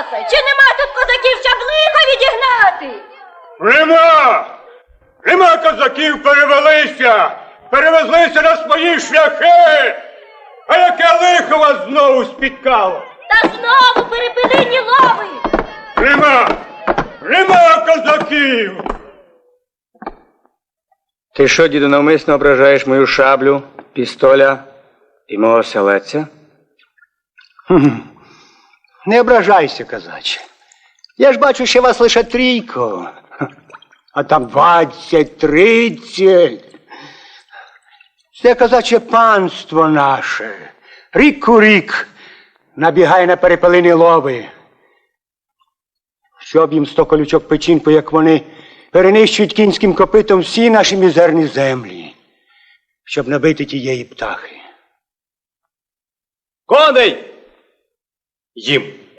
Тарасе, чи нема тут козаків, щоб лихо відігнати? Нема! Нема козаків перевелися! Перевезлися на свої шляхи! А яке лихо вас знову спіткало? Та знову перепилині лови. Нема! Нема козаків! Ти що, діду, навмисно ображаєш мою шаблю, пістоля і мого селеця? Не ображайся, козаче. Я ж бачу, що вас лише трійко, а там двадцять, тридцять. Це козаче панство наше. Рік у рік набігає на перепелині лови. Щоб їм сто колючок печінку, як вони перенищують кінським копитом всі наші мізерні землі, щоб набити тієї птахи. Коней! Їм!